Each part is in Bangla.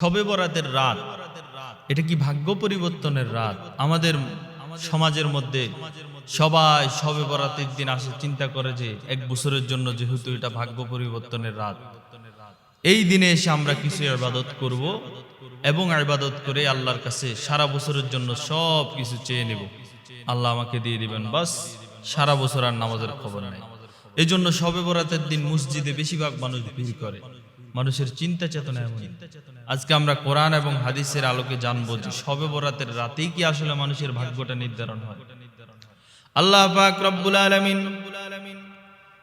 শবে বরাতের রাত। এটা কি ভাগ্য পরিবর্তনের রাত? আমাদের সমাজের মধ্যে সবাই শবে বরাতের দিন আসে, চিন্তা করে যে এক বছরের জন্য যেহেতু এটা ভাগ্য পরিবর্তনের রাত। এই দিনে এসে আমরা কিছু ইবাদত করব এবং ইবাদত করে আল্লাহর কাছে সারা বছরের জন্য সব কিছু চেয়ে নেব। আল্লাহ আমাকে দিয়ে দিবেন, বাস সারা বছর আর নামাজের খবর নাই। এই জন্য শবে বরাতের দিন মসজিদে বেশিরভাগ মানুষ ভিড় করে। মানুষের চিন্তা চেতনা এমন। আজকে আমরা কোরআন এবং হাদিসের আলোকে জানব যে শবে বরাতের রাতেই কি আসলে মানুষের ভাগ্যটা নির্ধারণ হয়। আল্লাহ পাক রব্বুল আলামিন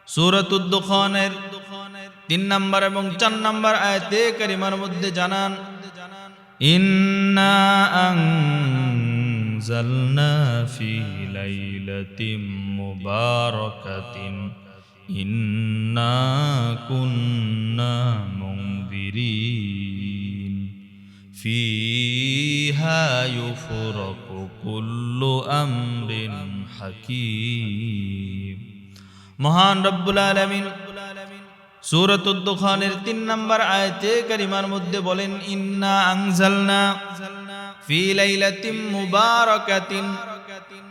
সূরাতুদ দুখানের তিন নাম্বার এবং চার নাম্বার আয়াতে কারিমার মধ্যে জানান, ইন্না আনজালনা ফি লাইলাতিন মুবারাকাতিন। ইন্না কুন্না মুনদিরিন। ফিহা ইউফরাকু কুল্লু আমরিন হাকীম। মহান রব্বুল আলামিন সূরাতুদ দুখানের তিন নম্বর আয়াতে কারিমার মধ্যে বলেন, ইন্না আনজালনা ফি লাইলাতিন মুবারাকাতিন।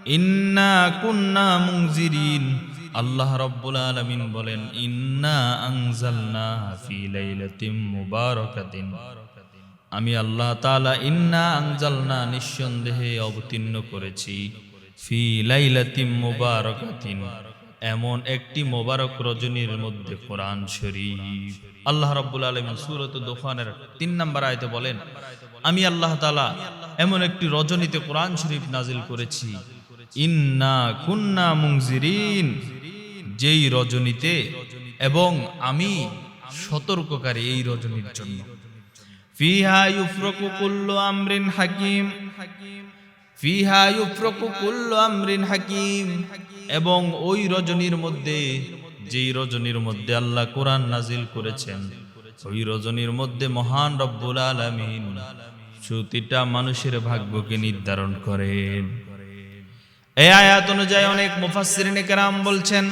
ইন্না কুন্না মুনজিরিন। আল্লাহ রব্বুল আলামিন বলেন, ইন্না মুবারাকাতিন। আমি আল্লাহ তাআলা ইন্না আনজালনা নিঃসন্দেহে অবতীর্ণ করেছি ফি লাইলাতিন মুবারাকাতিন, এমন একটি মোবারক রজনীর মধ্যে কোরআন শরীফ। আল্লাহ রাব্বুল আলামিন সুরত দুখানের তিন নম্বর আয়াতে বলেন, আমি আল্লাহ তাআলা এমন একটি রজনীতে কোরআন শরীফ নাজিল করেছি। ইন্না কুন্না মুনজিরিন। যেই রজনীতে এবং আমি সতর্ককারী এই রজনীর জন্য। ফিহা ইউফরাকু কুল্লু আমরিন হাকিম, ফিহা ইউফরাকু কুল্লু আমরিন হাকিম এবং ওই রজনীর মধ্যে, যেই রজনীর মধ্যে আল্লাহ কোরআন নাজিল করেছেন, ওই রজনীর মধ্যে মহান রব্বুল আলামিন প্রতিটা মানুষের ভাগ্যকে নির্ধারণ করেন। এই আয়াত অনুযায়ী অনেক মুফাসসিরিনে কেরাম বলছেন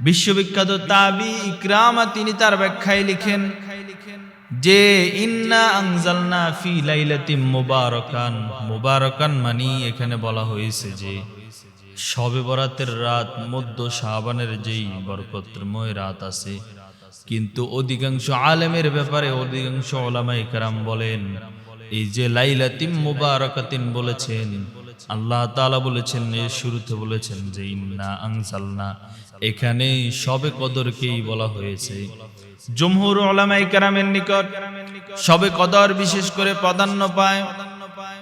বিশ্ববিখ্যাত তাবি ইকরামা তিনি তার ব্যাখ্যায় লিখেন, যে, ইন্না আনজালনা ফি লাইলাতিম মুবারাকান। মুবারাকান মানি এখানে বলা হয়েছে যে শবে বরাতের রাত, মধ্য শাবানের যেই বরকতময় রাত আছে। কিন্তু অধিকাংশ আলেমের ব্যাপারে অধিকাংশ ওলামাই কারাম বলেন, এই যে লাইলাতিম মুবারাকাতিন বলেছেন আল্লাহ তাআলা বলেছেন এর শুরুতে বলেছেন যে ইন্না আনজালনা। এখানে সবে কদরকেই বলা হয়েছে। জমহুর ওলামাই কারামের নিকট সবে কদর বিশেষ করে প্রাধান্য পায়।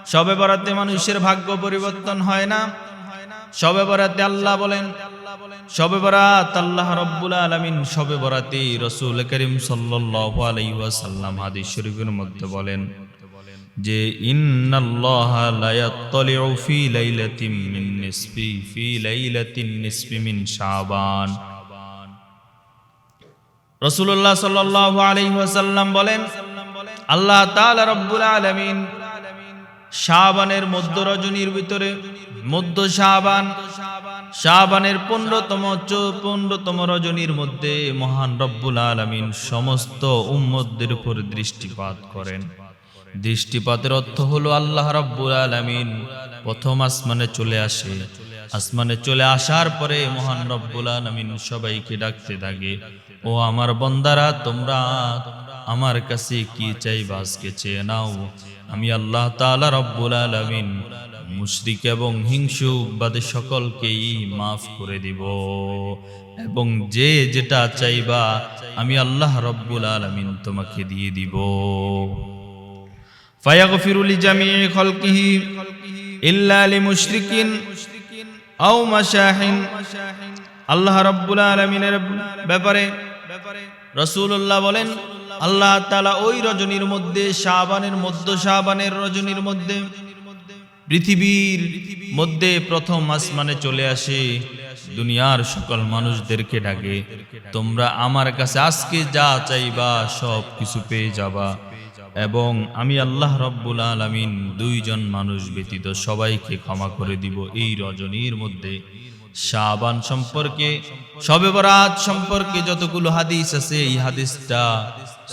সবে বরাতে মানুষের ভাগ্য পরিবর্তন হয় না। সবে বরাতে আল্লাহ বলেন সবে বরাত আল্লাহ রব্বুল আলামিন সবে বরাতে রসুল করিম সাল্লাল্লাহু আলাইহি ওয়াসাল্লাম হাদিস শরীফের মধ্যে বলেন যে বলেন, আল্লাহ আলামিন শাবানের মধ্য রজনীর ভিতরে মধ্য শাবান, শাবানের পনেরোতম পনেরোতম রজনীর মধ্যে মহান রব্বুল আলামিন সমস্ত উম্মতদের উপর দৃষ্টিপাত করেন। দৃষ্টিপাতের অর্থ হলো আল্লাহ রব্বুল আলামিন প্রথম আসমানে চলে আসে। আসমানে চলে আসার পরে মহান রব্বুল আলামিন সবাইকে ডাকতে থাকে, ও আমার বন্দারা, তোমরা আমার কাছে কি চাই আজকে চেয়ে নাও। আমি আল্লাহ তাআলা রব্বুল আলামিন মুশরিক এবং হিংসুবাদী সকলকেই মাফ করে দিব। এবং যে যেটা চাইবা, আমি আল্লাহ রব্বুল আলামিন তোমাকে দিয়ে দিব। ফায়াগফিরু লিজামিই খালকিহি ইল্লা লিমুশরিকিন আও মাশাহিন। আল্লাহ রাব্বুল আলামিনের ব্যাপারে রাসূলুল্লাহ বলেন, আল্লাহ তাআলা ওই রজনীর মধ্যে, শাবানের মধ্য, শাবানের রজনীর মধ্যে, পৃথিবীর মধ্যে প্রথম আসমানে চলে আসে, দুনিয়ার সকল মানুষদেরকে ডাকে। তোমরা আমার কাছে আজকে যা চাইবা সব কিছু পেয়ে যাবা। এবং আমি আল্লাহ রব্বুল আলামিন দুইজন মানুষ ব্যতীত সবাইকে ক্ষমা করে দিব। এই রজনীর মধ্যে শাবান সম্পর্কে শবে বরাত সম্পর্কে যতগুলো হাদিস আছে, এই হাদিসটা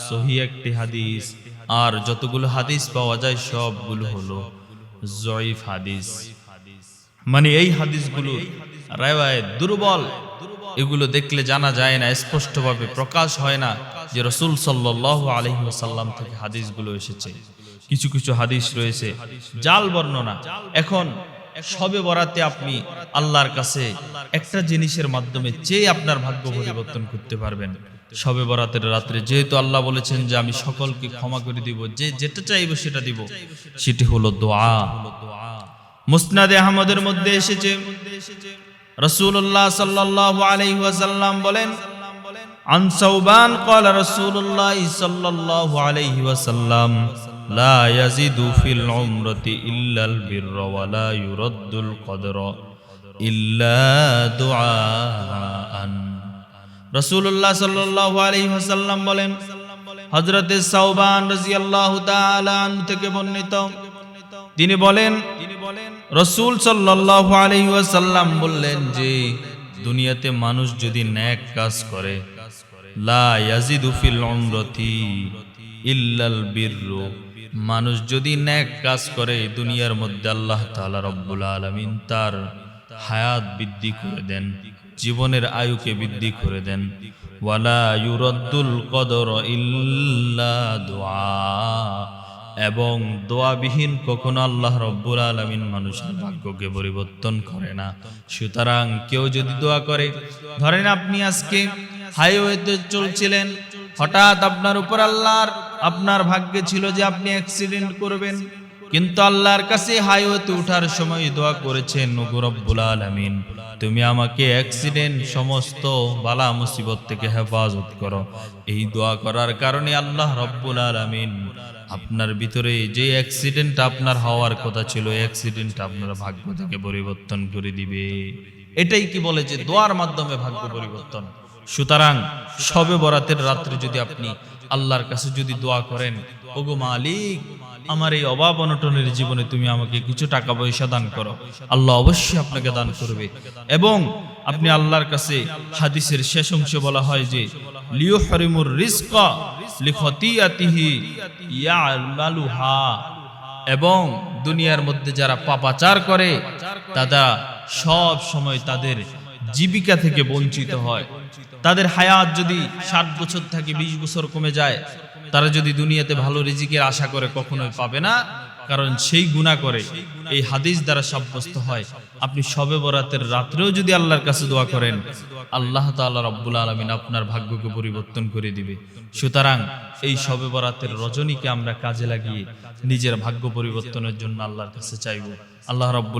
সহি একটি হাদিস। আর যতগুলো হাদিস পাওয়া যায়, সবগুলো হলো জয়ীফ হাদিস। মানে এই হাদিসগুলো রায় দুর্বল। এগুলো দেখলে জানা যায় না, স্পষ্টভাবে প্রকাশ হয় না যে রসুল সাল্লাহ আলহিহাসাল্লাম থেকে হাদিসগুলো এসেছে। কিছু কিছু হাদিস রয়েছে, জাল বর্ণনা। এখন সবে বরাতে আপনি আল্লাহর কাছে একটা জিনিসের মাধ্যমে চেয়ে আপনার ভাগ্য পরিবর্তন করতে পারবেন। সবে বরাতের রাত্রে যেহেতু আল্লাহ বলেছেন যে আমি সকলকে ক্ষমা করে দিব, যে যেটা চাইব সেটা দিব। সেটি হলো দোয়া। মুসনাদে আহমদের মধ্যে এসেছে রসুল্লাহ সাল্লাল্লাহু আলাইহি ওয়াসাল্লাম বলেন عن ثوبان قال رسول الله صلى الله عليه وسلم لا يزيد في العمرة إلا البر ولا يرد القدر إلا دعاء رسول الله صلى الله عليه وسلم বলেন হযরতে সাওবান রাদিয়াল্লাহু তাআলা আনহু থেকে বর্ণিত তিনি বলেন রসুল সাল্লাল্লাহু আলাইহি বললেন যে, দুনিয়াতে মানুষ যদি ন্যাক কাজ করে মানুষ যদি ন্যাক কাজ করে, দুনিয়ার মধ্যে আল্লাহ তাআলা রব্বুল আলামিন তার হায়াত বৃদ্ধি করে দেন, জীবনের আয়ুকে বৃদ্ধি করে দেন। ওয়ালা ইউরাদ্দুল কদর ইল্লা দুআ এবং দোয়াবিহীন কখনো আল্লাহ রব্বুল আলমিন মানুষের ভাগ্যকে পরিবর্তন করে না। সুতরাং কেউ যদি দোয়া করে, ধরেন আপনি আজকে হাইওয়েতে চলছিলেন, হঠাৎ আপনার উপর আল্লাহর, আপনার ভাগ্যে ছিল যে আপনি অ্যাক্সিডেন্ট করবেন, কিন্তু আল্লাহর কাছে হাইওয়েতে ওঠার সময় দোয়া করেছেন নগু রব্বুল আলমিন, তুমি আমাকে অ্যাক্সিডেন্ট সমস্ত বালা মুসিবত থেকে হেফাজত করো। এই দোয়া করার কারণে আল্লাহ রব্বুল আলমিন আপনার ভিতরে যে অ্যাক্সিডেন্ট আপনার হওয়ার কথা ছিল অ্যাক্সিডেন্ট আপনার ভাগ্য থেকে পরিবর্তন করে দিবে। এটাই কি বলে যে দোয়ার মাধ্যমে ভাগ্য পরিবর্তন? সুতরাং সবে বরাতের রাত্রে যদি আপনি আল্লাহর কাছে যদি দোয়া করেন, ওগো মালিক আমার এই অভাব অনটনের জীবনে তুমি আমাকে কিছু টাকা পয়সা দান করো। আল্লাহ অবশ্যই আপনাকে দান করবে। এবং আপনি আল্লাহর কাছে হাদিসের শেষ অংশে বলা হয় যে লিও হরিমুর রিস্কা এবং দুনিয়ার মধ্যে যারা পাপাচার করে, তারা সব সময় তাদের জীবিকা থেকে বঞ্চিত হয়। তাদের হায়াত যদি ষাট বছর থাকে, বিশ বছর কমে যায় তারা যদি দুনিয়াতে ভালো রিজিকের আশা করে কখনোই পাবে না, কারণ সেই গুণা করে এই হাদিস দ্বারা সাব্যস্ত হয়। আপনি সবে বরাতের রাত্রেও যদি আল্লাহর কাছে দোয়া করেন, আল্লাহ তাআলা রব্বুল আলমিন আপনার ভাগ্যকে পরিবর্তন করে দিবে। সুতরাং এই সবে বরাতের রজনীকে আমরা কাজে লাগিয়ে নিজের ভাগ্য পরিবর্তনের জন্য আল্লাহর কাছে চাইব। আল্লাহ রব্বুল